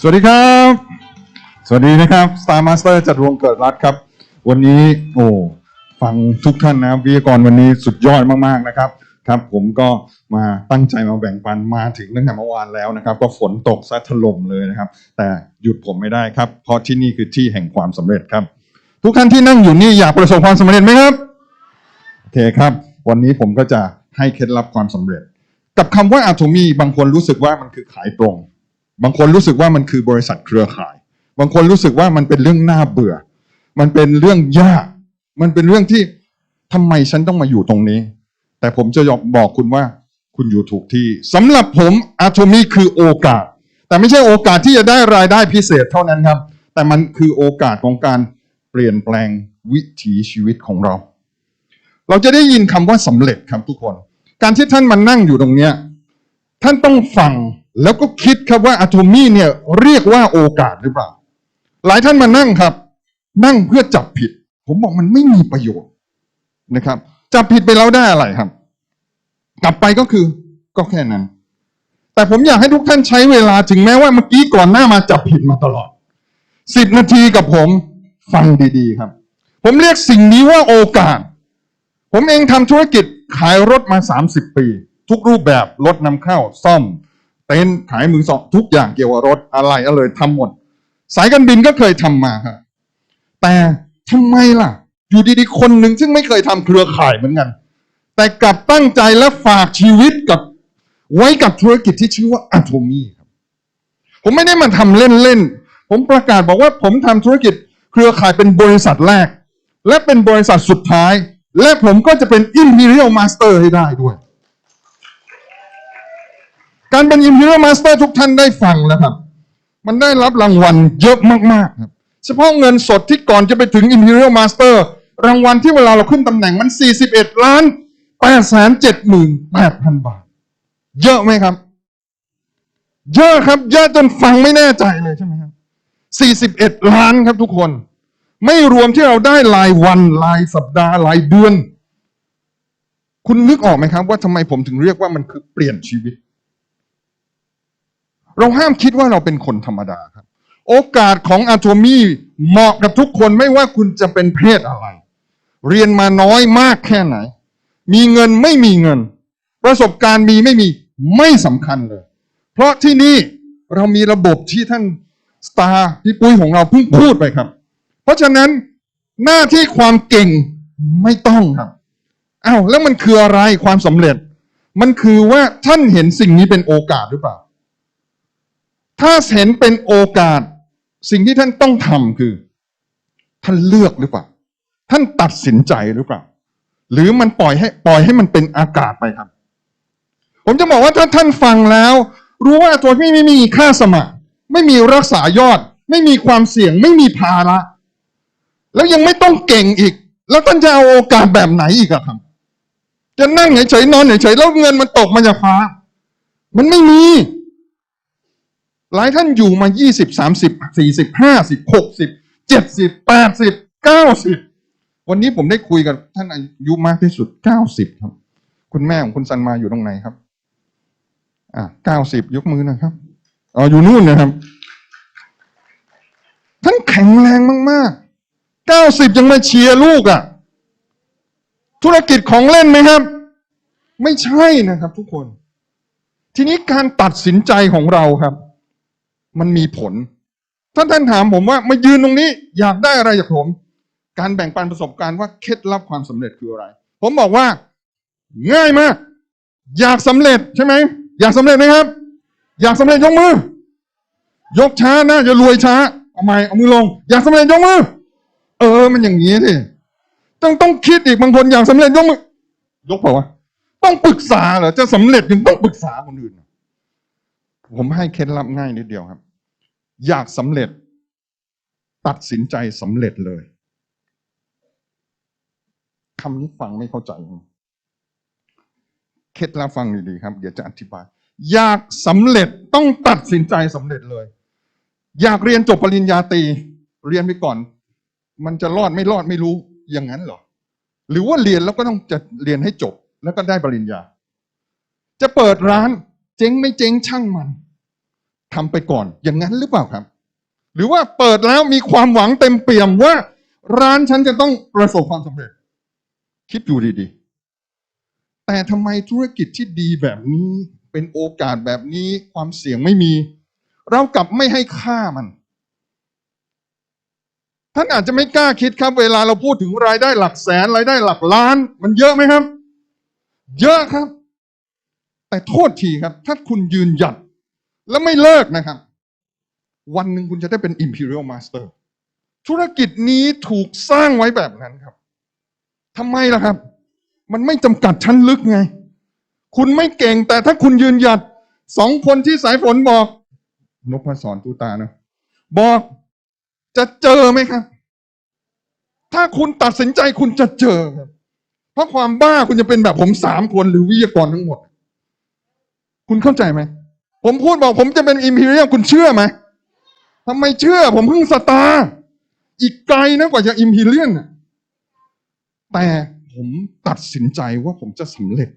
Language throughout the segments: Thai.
สวัสดีครับ สวัสดีนะครับ Star Master จัดวงเกิดรัฐครับ วันนี้โอ้ฟังทุกท่านนะวิทยากรวันนี้สุดยอดมากๆนะครับครับ ผมก็มาตั้งใจมาแบ่งปันมาถึงตั้งแต่เมื่อวานแล้วนะครับ ก็ฝนตกซะถล่มเลยนะครับ แต่หยุดผมไม่ได้ครับ เพราะที่นี่คือที่แห่งความสำเร็จครับ ทุกท่านที่นั่งอยู่นี่อยากประสบความสำเร็จไหมครับโอเคครับ วันนี้ผมก็จะให้เคล็ดลับความสำเร็จ กับคำว่า Atomy บางคนรู้สึกว่ามันคือขายตรง บางคนรู้สึกว่ามันคือบริษัทเครือข่าย บางคนรู้สึกว่ามันเป็นเรื่องน่าเบื่อ มันเป็นเรื่องยาก มันเป็นเรื่องที่ทำไมฉันต้องมาอยู่ตรงนี้ แต่ผมจะบอกคุณว่าคุณอยู่ถูกที่สำหรับผม Atomy คือโอกาส แต่ไม่ใช่โอกาสที่จะได้รายได้พิเศษเท่านั้นครับ แต่มันคือโอกาสของการเปลี่ยนแปลงวิถีชีวิตของเรา เราจะได้ยินคำว่าสำเร็จครับทุกคน การที่ท่านมานั่งอยู่ตรงเนี้ยท่านต้องฟัง แล้วก็คิดครับว่าอะโทมี่เนี่ยเรียกว่าโอกาสหรือเปล่า หลายท่านมานั่งครับ นั่งเพื่อจับผิด ผมบอกมันไม่มีประโยชน์นะครับ จับผิดไปแล้วได้อะไรครับ กลับไปก็คือก็แค่นั้น แต่ผมอยากให้ทุกท่านใช้เวลาถึงแม้ว่าเมื่อกี้ก่อนหน้ามาจับผิดมาตลอดสิบนาทีกับผมฟังดีๆครับ ผมเรียกสิ่งนี้ว่าโอกาส ผมเองทำธุรกิจขายรถมา 30 ปี ทุกรูปแบบรถนำเข้าซ่อม เต็นท์ขายมือสองทุกอย่างเกี่ยวกับรถอะไรอะไรทำหมด สายการบินก็เคยทำมาครับแต่ทำไมล่ะ อยู่ดีๆคนหนึ่งซึ่งไม่เคยทำเครือข่ายเหมือนกัน แต่กลับตั้งใจและฝากชีวิตกับไว้กับธุรกิจที่ชื่อว่าอะโทมีครับผมไม่ได้มาทำเล่นๆผมประกาศบอกว่าผมทำธุรกิจเครือข่ายเป็นบริษัทแรก และเป็นบริษัทสุดท้าย และผมก็จะเป็น Imperial Master ให้ได้ด้วย การเป็น Imperial Master ทุกท่านได้ฟังแล้วครับ มันได้รับรางวัลเยอะมากๆครับ เฉพาะเงินสดที่ก่อนจะไปถึง Imperial Master รางวัลที่เวลาเราขึ้นตำแหน่งมัน 41 ล้าน8แสน7หมื่น8พันบาท เยอะไหมครับ เยอะครับ เยอะจนฟังไม่แน่ใจเลยใช่ไหมครับ 41 ล้านครับทุกคน ไม่รวมที่เราได้รายวันรายสัปดาห์รายเดือน คุณนึกออกไหมครับ ว่าทำไมผมถึงเรียกว่ามันคือเปลี่ยนชีวิต เราห้ามคิดว่าเราเป็นคนธรรมดาครับ โอกาสของอะโทมีเหมาะกับทุกคนไม่ว่าคุณจะเป็นเพศอะไร เรียนมาน้อยมากแค่ไหน มีเงินไม่มีเงิน ประสบการณ์มีไม่มีไม่สำคัญเลย เพราะที่นี่เรามีระบบที่ท่านสตาร์พี่ปุ้ยของเราเพิ่งพูดไปครับ เพราะฉะนั้นหน้าที่ความเก่งไม่ต้องครับอ้าวแล้วมันคืออะไรความสำเร็จ มันคือว่าท่านเห็นสิ่งนี้เป็นโอกาสหรือเปล่า ถ้าเห็นเป็นโอกาส สิ่งที่ท่านต้องทำคือ ท่านเลือกหรือเปล่า ท่านตัดสินใจหรือเปล่า หรือมันปล่อยให้ปล่อยให้มันเป็นอากาศไปครับ ผมจะบอกว่าถ้าท่านฟังแล้ว รู้ว่าตัวไม่ไม่มีค่าสมัคร ไม่มีรักษายอด ไม่มีความเสี่ยง ไม่มีภาระ แล้วยังไม่ต้องเก่งอีก แล้วท่านจะเอาโอกาสแบบไหนอีกอะครับจะนั่งเฉยๆนอนเฉยๆแล้วเงินมันตกมาจากฟ้า มันไม่มี หลายท่านอยู่มายี่สิบสามสิบสี่สิบห้าสิบหกสิบเจ็ดสิบแปดสิบเก้าสิบวันนี้ผมได้คุยกับท่านอายุมากที่สุดเก้าสิบครับ คุณแม่ของคุณซันมาอยู่ตรงไหนครับ อ่าเก้าสิบยกมือนะครับอ๋ออยู่นู่นนะครับ ท่านแข็งแรงมากๆเก้าสิบยังมาเชียร์ลูกอะ่ะ ธุรกิจของเล่นไหมครับ ไม่ใช่นะครับ ทุกคน ทีนี้การตัดสินใจของเราครับ มันมีผล ถ้าท่านถามผมว่ามายืนตรงนี้อยากได้อะไรจากผม การแบ่งปันประสบการณ์ว่าเคล็ดลับความสำเร็จคืออะไร ผมบอกว่า ง่ายมาก อยากสำเร็จใช่ไหมอยากสำเร็จไหมครับ อยากสำเร็จยกมือ ยกช้านะอย่ารวยช้าเอาไม้เอามือลง อยากสำเร็จยกมือ เออ มันอย่างนี้สิต้องต้องคิดอีกบางคนอยากสำเร็จยกมือยกเปล่าวะต้องปรึกษาเหรอจะสำเร็จยังต้องปรึกษาคนอื่น ผมให้เคล็ดลับง่ายนิดเดียวครับ อยากสำเร็จ ตัดสินใจสำเร็จเลยคำนี้ฟังไม่เข้าใจเคล็ดลับฟังดีๆครับ เดี๋ยวจะอธิบาย อยากสำเร็จต้องตัดสินใจสำเร็จเลย อยากเรียนจบปริญญาตรีเรียนไปก่อน มันจะรอดไม่รอดไม่รู้อย่างนั้นเหรอ หรือว่าเรียนแล้วก็ต้องจะเรียนให้จบ แล้วก็ได้ปริญญา จะเปิดร้าน เจ๊งไม่เจ๊งช่างมัน ทำไปก่อน อย่างนั้นหรือเปล่าครับ หรือว่าเปิดแล้วมีความหวังเต็มเปี่ยมว่า ร้านฉันจะต้องประสบความสำเร็จ คิดดูดีๆ แต่ทำไมธุรกิจที่ดีแบบนี้เป็นโอกาสแบบนี้ความเสี่ยงไม่มี เรากลับไม่ให้ค่ามันท่านอาจจะไม่กล้าคิดครับ เวลาเราพูดถึงรายได้หลักแสนรายได้หลักล้าน มันเยอะไหมครับ เยอะครับ แต่โทษทีครับ ถ้าคุณยืนหยัด แล้วไม่เลิกนะครับ วันหนึ่งคุณจะได้เป็น Imperial Master ธุรกิจนี้ถูกสร้างไว้แบบนั้นครับทำไมล่ะครับ มันไม่จำกัดชั้นลึกไง คุณไม่เก่งแต่ถ้าคุณยืนหยัดสองคนที่สายฝนบอกนพสอนตูตานะ บอกจะเจอไหมครับ ถ้าคุณตัดสินใจคุณจะเจอครับเพราะความบ้าคุณจะเป็นแบบผมสามคนหรือวิทยากรทั้งหมด คุณเข้าใจไหม ผมพูดบอกผมจะเป็นอิมพีเรียลคุณเชื่อไหมทำไมเชื่อ ผมเพิ่งสตาร์อีกไกลนะกว่าจะอิมพีเรียลน่ะแต่ผมตัดสินใจว่าผมจะสำเร็จ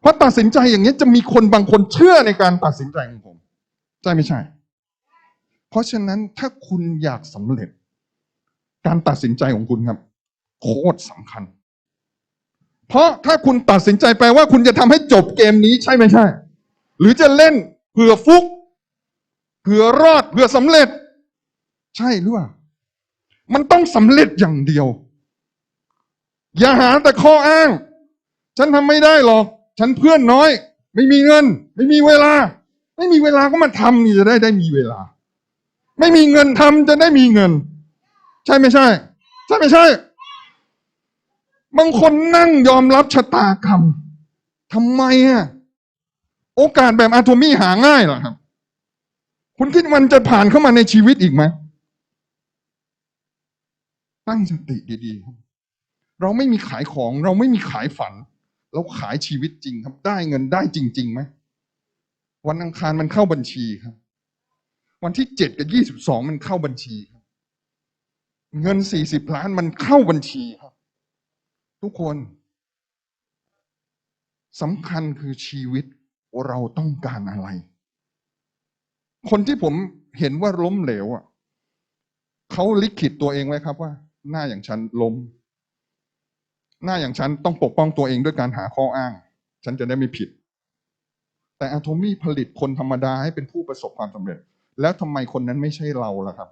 เพราะตัดสินใจอย่างนี้จะมีคนบางคนเชื่อในการตัดสินใจของผม ใช่ไม่ใช่ เพราะฉะนั้นถ้าคุณอยากสำเร็จ การตัดสินใจของคุณครับ โคตรสำคัญ เพราะถ้าคุณตัดสินใจแปลว่าคุณจะทำให้จบเกมนี้ใช่ไม่ใช่ หรือจะเล่นเผื่อฟุกเผื่อรอดเผื่อสำเร็จ ใช่หรือเปล่ามันต้องสำเร็จอย่างเดียว อย่าหาแต่ข้ออ้าง ฉันทำไม่ได้หรอก ฉันเพื่อนน้อย ไม่มีเงิน ไม่มีเวลา ไม่มีเวลาก็มาทำนี่จะได้ได้มีเวลา ไม่มีเงินทำจะได้มีเงิน ใช่ไม่ใช่ ใช่ไม่ใช่ บางคนนั่งยอมรับชะตากรรมทำไมอะ โอกาสแบบอะโทมี่หาง่ายเหรอครับ คุณคิดมันจะผ่านเข้ามาในชีวิตอีกไหมตั้งสติดีๆครับเราไม่มีขายของเราไม่มีขายฝัน เราขายชีวิตจริงครับ ได้เงินได้จริงๆไหมวันอังคารมันเข้าบัญชีครับ วันที่เจ็ดกับยี่สิบสองมันเข้าบัญชีครับ เงินสี่สิบล้านมันเข้าบัญชีครับ ทุกคนสำคัญคือชีวิต เราต้องการอะไร คนที่ผมเห็นว่าล้มเหลวอะเขาลิขิตตัวเองไว้ครับว่า หน้าอย่างฉันล้ม หน้าอย่างฉันต้องปกป้องตัวเองด้วยการหาข้ออ้าง ฉันจะได้ไม่ผิด แต่อะโทมี่ผลิตคนธรรมดาให้เป็นผู้ประสบความสำเร็จ แล้วทำไมคนนั้นไม่ใช่เราล่ะครับ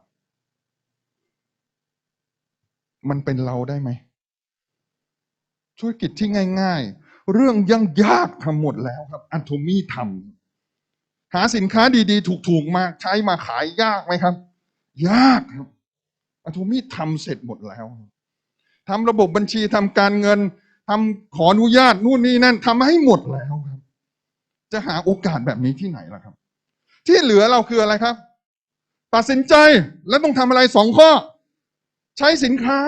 มันเป็นเราได้ไหมธุรกิจที่ง่าย ๆ เรื่องยังยากทำหมดแล้วครับอันโทมี่ทำหาสินค้าดีๆ ถูกๆมาใช้มาขายยากไหมครับ ยากครับอันโทมี่ทำเสร็จหมดแล้วทำระบบบัญชีทำการเงินทำขออนุญาตนู่นนี่นั่นทำให้หมดแล้วครับ จะหาโอกาสแบบนี้ที่ไหนล่ะครับ ที่เหลือเราคืออะไรครับ ตัดสินใจแล้วต้องทำอะไรสองข้อ ใช้สินค้า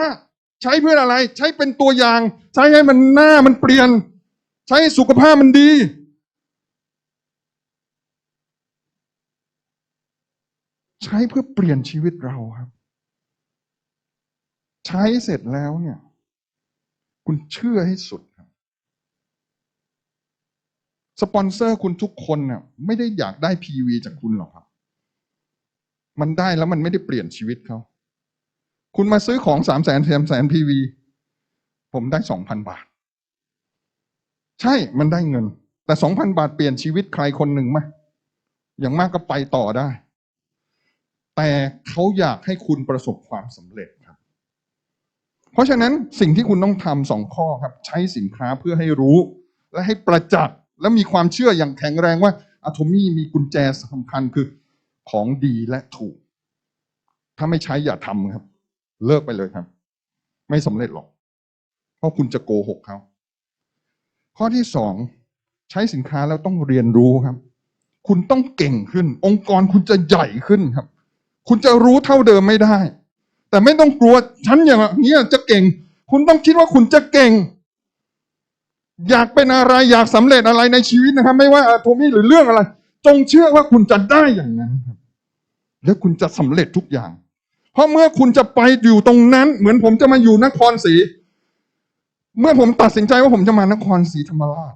ใช้เพื่ออะไร ใช้เป็นตัวอย่าง ใช้ให้มันหน้ามันเปลี่ยน ใช้ให้สุขภาพมันดี ใช้เพื่อเปลี่ยนชีวิตเราครับ ใช้เสร็จแล้วเนี่ย คุณเชื่อให้สุดครับ สปอนเซอร์คุณทุกคนเนี่ยไม่ได้อยากได้ PV จากคุณหรอกครับ มันได้แล้วมันไม่ได้เปลี่ยนชีวิตเขาคุณมาซื้อของสามแสนแสนแสน PV ผมได้สองพันบาท ใช่มันได้เงิน แต่สองพันบาทเปลี่ยนชีวิตใครคนหนึ่งไหมอย่างมากก็ไปต่อได้ แต่เขาอยากให้คุณประสบความสำเร็จครับ เพราะฉะนั้นสิ่งที่คุณต้องทำสองข้อครับ ใช้สินค้าเพื่อให้รู้ และให้ประจักษ์และมีความเชื่ออย่างแข็งแรงว่าอะโทมี่มีกุญแจสำคัญคือของดีและถูก ถ้าไม่ใช้อย่าทำครับ เลิกไปเลยครับ ไม่สำเร็จหรอก เพราะคุณจะโกหกเขา ข้อที่สองใช้สินค้าแล้วต้องเรียนรู้ครับ คุณต้องเก่งขึ้น องค์กรคุณจะใหญ่ขึ้นครับ คุณจะรู้เท่าเดิมไม่ได้ แต่ไม่ต้องกลัวฉันอย่างนี้จะเก่ง คุณต้องคิดว่าคุณจะเก่ง อยากเป็นอะไรอยากสำเร็จอะไรในชีวิตนะครับ ไม่ว่าโทมี่หรือเรื่องอะไร จงเชื่อว่าคุณจะได้อย่างนั้นครับแล้วคุณจะสำเร็จทุกอย่าง เพราะเมื่อคุณจะไปอยู่ตรงนั้น เหมือนผมจะมาอยู่นครศรี เมื่อผมตัดสินใจว่าผมจะมานครศรีธรรมราช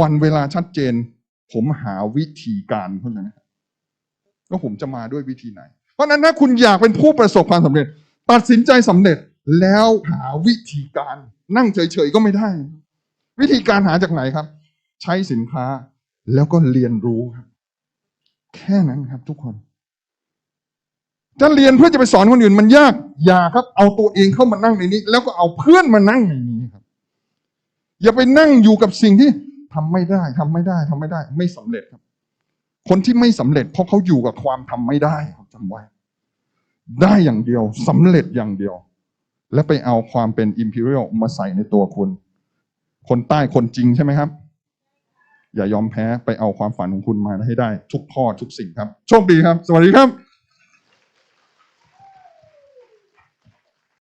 วันเวลาชัดเจน ผมหาวิธีการเข้าใจไหมว่าผมจะมาด้วยวิธีไหน เพราะนั้นถ้าคุณอยากเป็นผู้ประสบความสำเร็จ ตัดสินใจสำเร็จแล้วหาวิธีการนั่งเฉยๆก็ไม่ได้ วิธีการหาจากไหนครับ ใช้สินค้าแล้วก็เรียนรู้ครับ แค่นั้นครับทุกคน จะเรียนเพื่อจะไปสอนคนอื่นมันยากอย่าครับ เอาตัวเองเข้ามานั่งในนี้ แล้วก็เอาเพื่อนมานั่งในนี้ครับ อย่าไปนั่งอยู่กับสิ่งที่ทำไม่ได้ทำไม่ได้ทำไม่ได้ ไม่สำเร็จครับ คนที่ไม่สำเร็จ เพราะเขาอยู่กับความทำไม่ได้ครับจำไว้ ได้อย่างเดียวสำเร็จอย่างเดียว และไปเอาความเป็น imperial มาใส่ในตัวคุณ คนใต้คนจริงใช่ไหมครับ อย่ายอมแพ้ไปเอาความฝันของคุณมาให้ได้ ทุกข้อทุกสิ่งครับ โชคดีครับ สวัสดีครับ